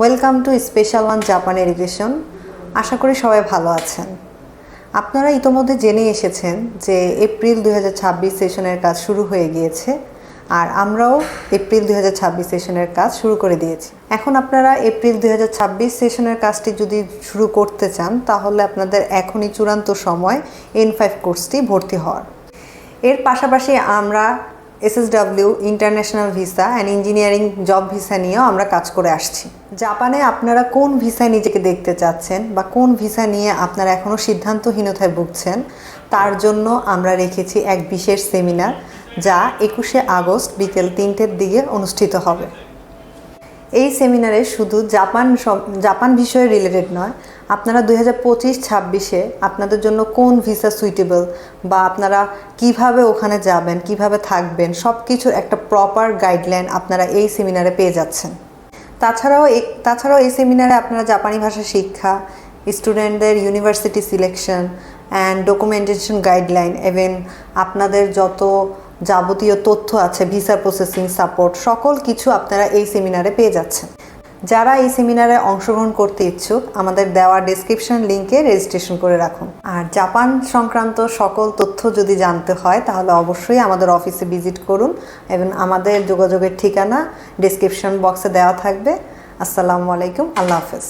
Welcome to special one Japan education আশা করি সবাই ভালো আছেন। আপনারা ইতোমধ্যে জেনে এসেছেন যে এপ্রিল দু হাজার ছাব্বিশ সেশনের কাজ শুরু হয়ে গিয়েছে আর আমরাও এপ্রিল দুই হাজার সেশনের কাজ শুরু করে দিয়েছি। এখন আপনারা এপ্রিল দুই হাজার সেশনের কাজটি যদি শুরু করতে চান, তাহলে আপনাদের এখনই চূড়ান্ত সময় এন ফাইভ কোর্সটি ভর্তি হওয়ার। এর পাশাপাশি আমরা SSW, international visa and engineering job visa নিয়েও আমরা কাজ করে আসছি। জাপানে আপনারা কোন ভিসায় নিজেকে দেখতে চাচ্ছেন বা কোন ভিসা নিয়ে আপনারা এখনও সিদ্ধান্তহীনতায় ভুগছেন, তার জন্য আমরা রেখেছি এক বিশেষ সেমিনার যা একুশে আগস্ট বিকেল তিনটের দিকে অনুষ্ঠিত হবে। এই সেমিনারে শুধু জাপান জাপান বিষয়ে রিলেটেড নয়, আপনারা দুই হাজার পঁচিশ, ছাব্বিশে আপনাদের জন্য কোন ভিসা সুইটেবল বা আপনারা কীভাবে ওখানে যাবেন, কীভাবে থাকবেন সব কিছুর একটা প্রপার গাইডলাইন আপনারা এই সেমিনারে পেয়ে যাচ্ছেন। তাছাড়াও তাছাড়াও এই সেমিনারে আপনারা জাপানি ভাষা শিক্ষা স্টুডেন্টদের university selection and documentation guideline এবং আপনাদের যত যাবতীয় তথ্য আছে, ভিসা প্রসেসিং সাপোর্ট, সকল কিছু আপনারা এই সেমিনারে পেয়ে যাচ্ছেন। যারা এই সেমিনারে অংশগ্রহণ করতে ইচ্ছুক, আমাদের দেওয়া ডেসক্রিপশন লিঙ্কে রেজিস্ট্রেশন করে রাখুন। আর জাপান সংক্রান্ত সকল তথ্য যদি জানতে হয়, তাহলে অবশ্যই আমাদের অফিসে ভিজিট করুন এবং আমাদের যোগাযোগের ঠিকানা ডেসক্রিপশন বক্সে দেওয়া থাকবে। আসসালামু আলাইকুম, আল্লাহ হাফেজ।